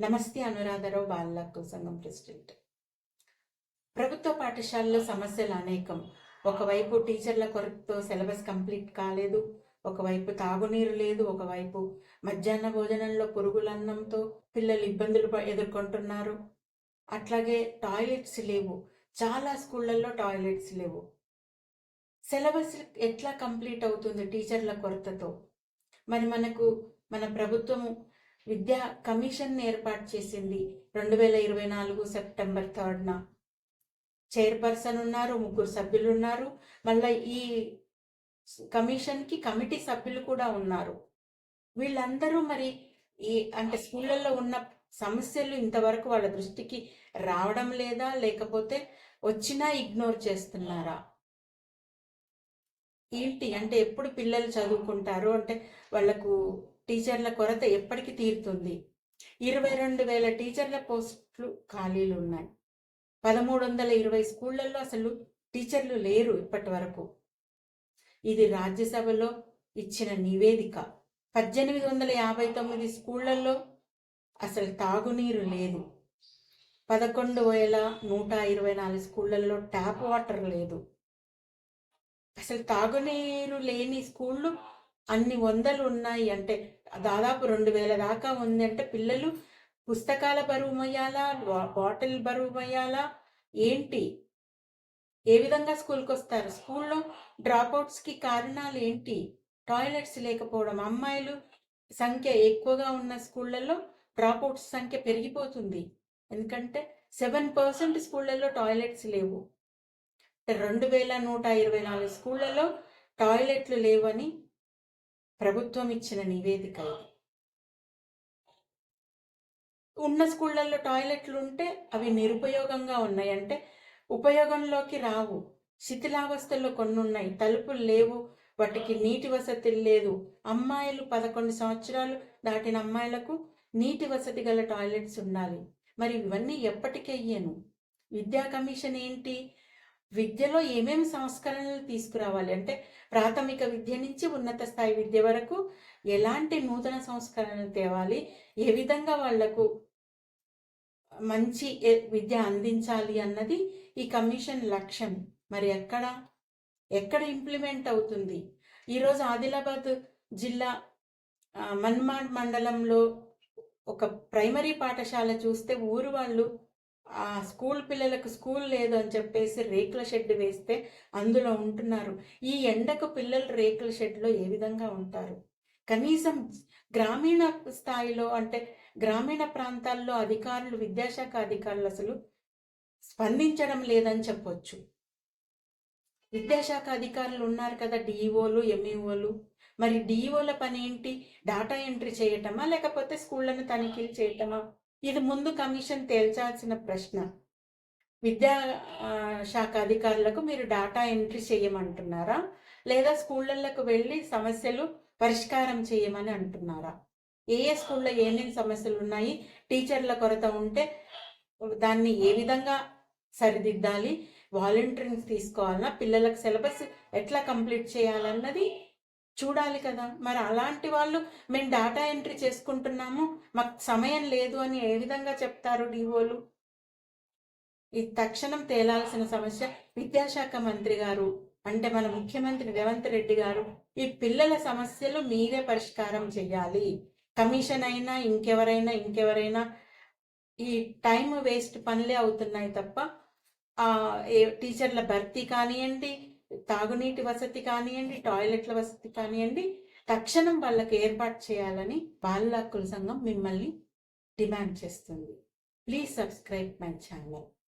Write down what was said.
నమస్తే అనురాధరావు బాలల సంఘం ప్రెసిడెంట్. ప్రభుత్వ పాఠశాలలో సమస్యలు అనేకం. ఒకవైపు టీచర్ల కొరతతో సిలబస్ కంప్లీట్ కాలేదు ఒకవైపు తాగునీరు లేదు ఒకవైపు మధ్యాహ్న భోజనంలో పురుగులన్నంతో పిల్లలు ఇబ్బందులు ఎదుర్కొంటున్నారు. అట్లాగే టాయిలెట్స్ లేవు. చాలా స్కూళ్ళల్లో టాయిలెట్స్ లేవు. సిలబస్ ఎట్లా కంప్లీట్ అవుతుంది టీచర్ల కొరతతో? మరి మనకు మన ప్రభుత్వం విద్యా కమిషన్ ఏర్పాటు చేసింది రెండు వేల ఇరవై నాలుగు సెప్టెంబర్ థర్డ్న. చైర్పర్సన్ ఉన్నారు ముగ్గురు సభ్యులు ఉన్నారు. మళ్ళీ ఈ కమిషన్కి కమిటీ సభ్యులు కూడా ఉన్నారు. వీళ్ళందరూ మరి ఈ అంటే స్కూళ్ళల్లో ఉన్న సమస్యలు ఇంతవరకు వాళ్ళ దృష్టికి రావడం లేదా లేకపోతే వచ్చినా ఇగ్నోర్ చేస్తున్నారా? ఏంటి? అంటే ఎప్పుడు పిల్లలు చదువుకుంటారు? అంటే వాళ్ళకు టీచర్ల కొరత ఎప్పటికీ తీరుతుంది? ఇరవై రెండు వేల టీచర్ల పోస్టులు ఖాళీలు ఉన్నాయి. పదమూడు వందల ఇరవై స్కూళ్ళల్లో అసలు టీచర్లు లేరు ఇప్పటి వరకు ఇది రాజ్యసభలో ఇచ్చిన నివేదిక. పద్దెనిమిది వందల యాభై తొమ్మిది స్కూళ్ళలో అసలు తాగునీరు లేదు. పదకొండు వేల నూట ఇరవై నాలుగు స్కూళ్ళల్లో ట్యాప్ వాటర్ లేదు. అసలు తాగునీరు లేని స్కూళ్ళు అన్ని వందలు ఉన్నాయి అంటే దాదాపు రెండు వేల దాకా ఉంది అంటే పిల్లలు పుస్తకాల బరువు మొయ్యాలా బాటిల్ బరువు మొయ్యాలా ఏంటి? ఏ విధంగా స్కూల్కి వస్తారు స్కూల్లో డ్రాప్అవుట్స్కి కారణాలు ఏంటి టాయిలెట్స్ లేకపోవడం అమ్మాయిలు సంఖ్య ఎక్కువగా ఉన్న స్కూళ్ళల్లో డ్రాప్అవుట్స్ సంఖ్య పెరిగిపోతుంది. ఎందుకంటే సెవెన్ పర్సెంట్ స్కూళ్ళల్లో టాయిలెట్స్ లేవు. రెండు వేల నూట ఇరవై నాలుగు స్కూళ్ళలో టాయిలెట్లు లేవని ప్రభుత్వం ఇచ్చిన నివేదిక ఇది. ఉన్న స్కూళ్ళల్లో టాయిలెట్లు ఉంటే అవి నిరుపయోగంగా ఉన్నాయి. అంటే ఉపయోగంలోకి రావు. శిథిలావస్థల్లో కొన్ని ఉన్నాయి తలుపులు లేవు. వాటికి నీటి వసతి లేదు. అమ్మాయిలు పదకొండు సంవత్సరాలు దాటిన అమ్మాయిలకు నీటి వసతి గల టాయిలెట్స్ ఉండాలి. మరి ఇవన్నీ ఎప్పటికయ్యాను విద్యా కమిషన్ ఏంటి? విద్యలో ఏమేమి సంస్కరణలు తీసుకురావాలి? అంటే ప్రాథమిక విద్య నుంచి ఉన్నత స్థాయి విద్య వరకు ఎలాంటి నూతన సంస్కరణలు తేవాలి? ఏ విధంగా వాళ్ళకు మంచి విద్య అందించాలి అన్నది ఈ కమిషన్ లక్ష్యం. మరి ఎక్కడ ఎక్కడ ఇంప్లిమెంట్ అవుతుంది? ఈరోజు ఆదిలాబాద్ జిల్లా మన్మాడ్ మండలంలో ఒక ప్రైమరీ పాఠశాల చూస్తే ఊరు వాళ్ళు ఆ స్కూల్ పిల్లలకు స్కూల్ లేదు అని చెప్పేసి రేకుల షెడ్ వేస్తే అందులో ఉంటున్నారు. ఈ ఎండకు పిల్లలు రేకుల షెడ్లో ఏ విధంగా ఉంటారు? కనీసం గ్రామీణ స్థాయిలో అంటే గ్రామీణ ప్రాంతాల్లో అధికారులు విద్యాశాఖ అధికారులు అసలు స్పందించడం లేదని చెప్పొచ్చు. విద్యాశాఖ అధికారులు ఉన్నారు కదా డిఈఓలు ఎంఈఓలు. మరి డిఈఓల పని ఏంటి? డాటా ఎంట్రీ చేయటమా? లేకపోతే స్కూళ్ళను తనిఖీలు చేయటమా? ఇది ముందు కమిషన్ తేల్చాల్సిన ప్రశ్న. విద్యా శాఖ అధికారులకు మీరు డాటా ఎంట్రీ చేయమంటున్నారా? లేదా స్కూళ్ళకు వెళ్ళి సమస్యలు పరిష్కారం చేయమని అంటున్నారా? ఏ ఏ స్కూల్లో ఏమేమి సమస్యలు ఉన్నాయి? టీచర్ల కొరత ఉంటే దాన్ని ఏ విధంగా సరిదిద్దాలి? వాలంటీర్స్ తీసుకోవాలన్నా పిల్లలకు సిలబస్ ఎట్లా కంప్లీట్ చేయాలన్నది చూడాలి కదా. మరి అలాంటి వాళ్ళు మేము డేటా ఎంట్రీ చేసుకుంటున్నాము. మాకు సమయం లేదు అని ఏ విధంగా చెప్తారు డిఓలు ఈ తక్షణం తేలాల్సిన సమస్య విద్యాశాఖ మంత్రి గారు అంటే మన ముఖ్యమంత్రి రేవంత్ రెడ్డి గారు ఈ పిల్లల సమస్యలు మీరే పరిష్కారం చేయాలి. కమిషన్ అయినా ఇంకెవరైనా ఇంకెవరైనా ఈ టైం వేస్ట్ పనులే అవుతున్నాయి తప్ప ఆ, టీచర్ల భర్తీ కానివ్వండి తాగునీటి వసతి కానివ్వండి టాయిలెట్ల వసతి కానివ్వండి తక్షణం వాళ్ళకి ఏర్పాటు చేయాలని బాల హక్కుల సంఘం మిమ్మల్ని డిమాండ్ చేస్తుంది. Please subscribe my channel.